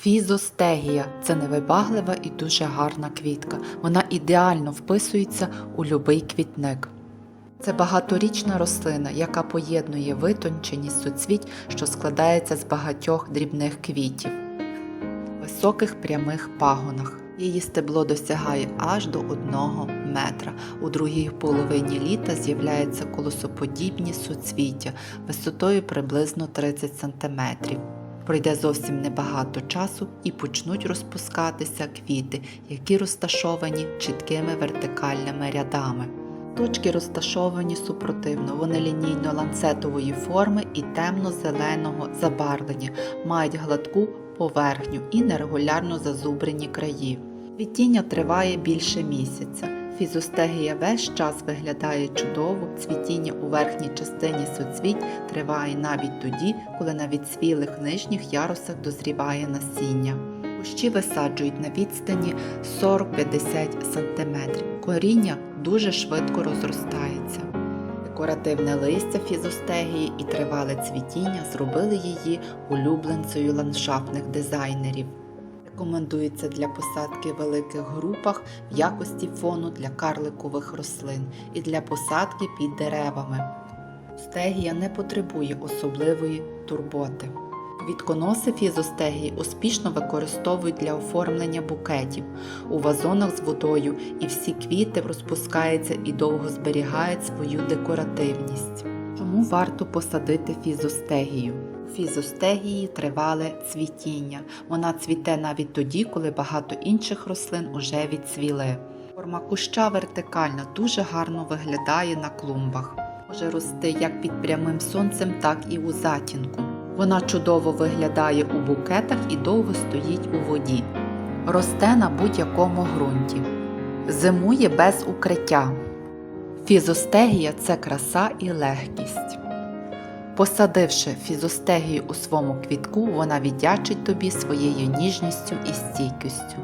Фізостегія це невибаглива і дуже гарна квітка. Вона ідеально вписується у любий квітник. Це багаторічна рослина, яка поєднує витонченість суцвіть, що складається з багатьох дрібних квітів, високих прямих пагонах. Її стебло досягає аж до одного метра. У другій половині літа з'являються колосоподібні суцвіття висотою приблизно 30 см. Пройде зовсім небагато часу і почнуть розпускатися квіти, які розташовані чіткими вертикальними рядами. Точки розташовані супротивно, вони лінійно-ланцетової форми і темно-зеленого забарвлення, мають гладку поверхню і нерегулярно зазубрені краї. Цвітіння триває більше місяця. Фізостегія весь час виглядає чудово, цвітіння у верхній частині суцвіть триває навіть тоді, коли на відсвілих нижніх ярусах дозріває насіння. Кущі висаджують на відстані 40-50 см. Коріння дуже швидко розростається. Декоративне листя фізостегії і тривале цвітіння зробили її улюбленцею ландшафтних дизайнерів. Рекомендується для посадки в великих групах в якості фону для карликових рослин і для посадки під деревами. Стегія не потребує особливої турботи. Квітконоси фізостегії успішно використовують для оформлення букетів у вазонах з водою, і всі квіти розпускаються і довго зберігають свою декоративність. Чому варто посадити фізостегію? Фізостегії тривале цвітіння. Вона цвіте навіть тоді, коли багато інших рослин уже відцвіли. Форма куща вертикальна, дуже гарно виглядає на клумбах. Може рости як під прямим сонцем, так і у затінку. Вона чудово виглядає у букетах і довго стоїть у воді. Росте на будь-якому ґрунті. Зимує без укриття. Фізостегія це краса і легкість. Посадивши фізостегію у своєму квітку, вона віддячить тобі своєю ніжністю і стійкістю.